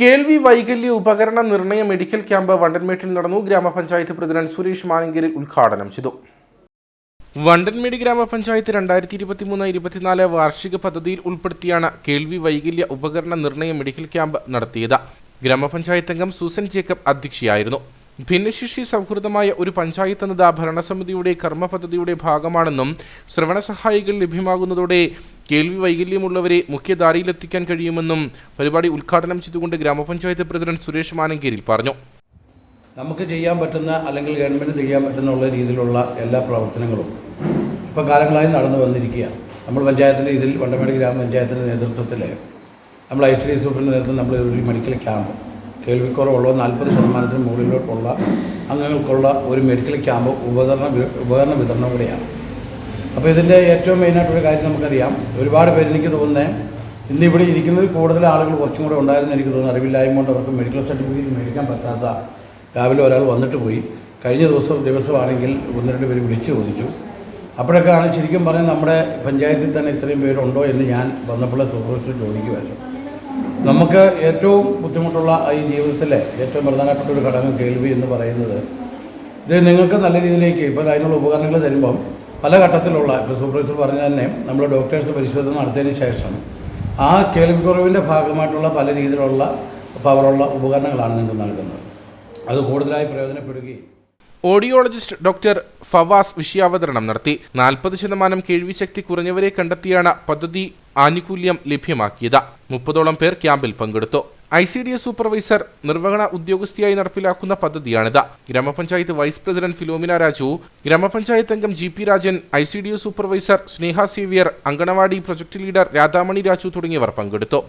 കേൾവി വൈകല്യ ഉപകരണ നിർണയ മെഡിക്കൽ ക്യാമ്പ് വണ്ടൻമേട്ടിൽ നടന്നു. ഗ്രാമപഞ്ചായത്ത് പ്രസിഡന്റ് സുരേഷ് മാനങ്കേരിൽ ഉദ്ഘാടനം ചെയ്തു. വണ്ടൻമേട് ഗ്രാമപഞ്ചായത്ത് രണ്ടായിരത്തി ഇരുപത്തി മൂന്ന് ഇരുപത്തിനാല് വാർഷിക പദ്ധതിയിൽ ഉൾപ്പെടുത്തിയാണ് കേൾവി വൈകല്യ ഉപകരണ നിർണയ മെഡിക്കൽ ക്യാമ്പ് നടത്തിയത്. ഗ്രാമപഞ്ചായത്ത് അംഗം സൂസൻ ജേക്കബ് അധ്യക്ഷയായിരുന്നു. ഭിന്നശേഷി സൗഹൃദമായ ഒരു പഞ്ചായത്ത് എന്നത് ഭരണസമിതിയുടെ കർമ്മ പദ്ധതിയുടെ ഭാഗമാണെന്നും ശ്രവണ സഹായികൾ ലഭ്യമാകുന്നതോടെ കേൾവി വൈകല്യമുള്ളവരെ മുഖ്യധാരയിലെത്തിക്കാൻ കഴിയുമെന്നും പരിപാടി ഉദ്ഘാടനം ചെയ്തുകൊണ്ട് ഗ്രാമപഞ്ചായത്ത് പ്രസിഡന്റ് സുരേഷ് മാനങ്കേരിൽ പറഞ്ഞു. നമുക്ക് ചെയ്യാൻ പറ്റുന്ന അല്ലെങ്കിൽ ഗവൺമെന്റ് ചെയ്യാൻ പറ്റുന്ന രീതിയിലുള്ള എല്ലാ പ്രവർത്തനങ്ങളും ഇപ്പം കാലങ്ങളായി നടന്നു വന്നിരിക്കുകയാണ്. നമ്മൾ പഞ്ചായത്തിന്റെ ഇതിൽ വണ്ടമേട് ഗ്രാമപഞ്ചായത്തിന്റെ നേതൃത്വത്തിൽ നമ്മൾ ഐ സി ഡി നേതൃത്വം നമ്മൾ ഒരു മെഡിക്കൽ ക്യാമ്പ് കേൾവിക്കുറവുള്ള നാൽപ്പത് ശതമാനത്തിന് മുകളിലോട്ടുള്ള അംഗങ്ങൾക്കുള്ള ഒരു മെഡിക്കൽ ക്യാമ്പ് ഉപകരണ ഉപകരണ വിതരണം കൂടിയാണ് അപ്പോൾ ഇതിന്റെ ഏറ്റവും മെയിനായിട്ടൊരു കാര്യം നമുക്കറിയാം. ഒരുപാട് പേര് എനിക്ക് തോന്നുന്നത് ഇന്ന് ഇവിടെ ഇരിക്കുന്നതിൽ കൂടുതൽ ആളുകൾ കുറച്ചും കൂടെ ഉണ്ടായിരുന്നു എനിക്ക് തോന്നുന്നു. അറിവില്ലായ്മ കൊണ്ട് അവർക്ക് മെഡിക്കൽ സർട്ടിഫിക്കറ്റ് മേടിക്കാൻ പറ്റാത്ത രാവിലെ ഒരാൾ വന്നിട്ട് പോയി. കഴിഞ്ഞ ദിവസം ദിവസമാണെങ്കിൽ ഒന്ന് രണ്ട് പേര് വിളിച്ചു ചോദിച്ചു. അപ്പോഴൊക്കെയാണ് ശരിക്കും പറഞ്ഞാൽ നമ്മുടെ പഞ്ചായത്തിൽ തന്നെ ഇത്രയും പേരുണ്ടോ എന്ന് ഞാൻ വന്നപ്പോൾ സൂപ്പർവൈസർ ചോദിക്കുമായിരുന്നു നമുക്ക് ഏറ്റവും ബുദ്ധിമുട്ടുള്ള ഈ ജീവിതത്തിലെ ഏറ്റവും പ്രധാനപ്പെട്ട ഒരു ഘടകം കേൾവി എന്ന് പറയുന്നത് ഇത് നിങ്ങൾക്ക് നല്ല രീതിയിലേക്ക് ഇപ്പോൾ അതിനുള്ള ഉപകരണങ്ങൾ തരുമ്പം പല ഘട്ടത്തിലുള്ള ഇപ്പോൾ സൂപ്പർവൈസർ പറഞ്ഞ തന്നെ നമ്മൾ ഡോക്ടേഴ്സ് പരിശോധന നടത്തിയതിന് ശേഷം ആ കേൾവിക്കുറവിന്റെ ഭാഗമായിട്ടുള്ള പല രീതിയിലുള്ള പവറുള്ള ഉപകരണങ്ങളാണ് നിങ്ങൾക്ക് നൽകുന്നത്. അത് കൂടുതലായി പ്രയോജനപ്പെടുകയും ഓഡിയോളജിസ്റ്റ് ഡോക്ടർ ഫവാസ് വിഷയാവതരണം നടത്തി. നാൽപ്പത് ശതമാനം കേൾവിശക്തി കുറഞ്ഞവരെ കണ്ടെത്തിയാണ് പദ്ധതി ആനുകൂല്യം ലഭ്യമാക്കിയത്. മുപ്പതോളം പേർ ക്യാമ്പിൽ പങ്കെടുത്തു. I C D S supervisor നിർവഹണ ഉദ്യോഗസ്ഥയായി നടപ്പിലാക്കുന്ന പദ്ധതിയാണിത്. ഗ്രാമപഞ്ചായത്ത് വൈസ് പ്രസിഡന്റ് ഫിലോമിന രാജു ഗ്രാമപഞ്ചായത്ത് അംഗം G P Rajan I C D S supervisor Sneha Xavier anganwadi project leader Radhamani Raju തുടങ്ങിയവർ പങ്കെടുത്തു.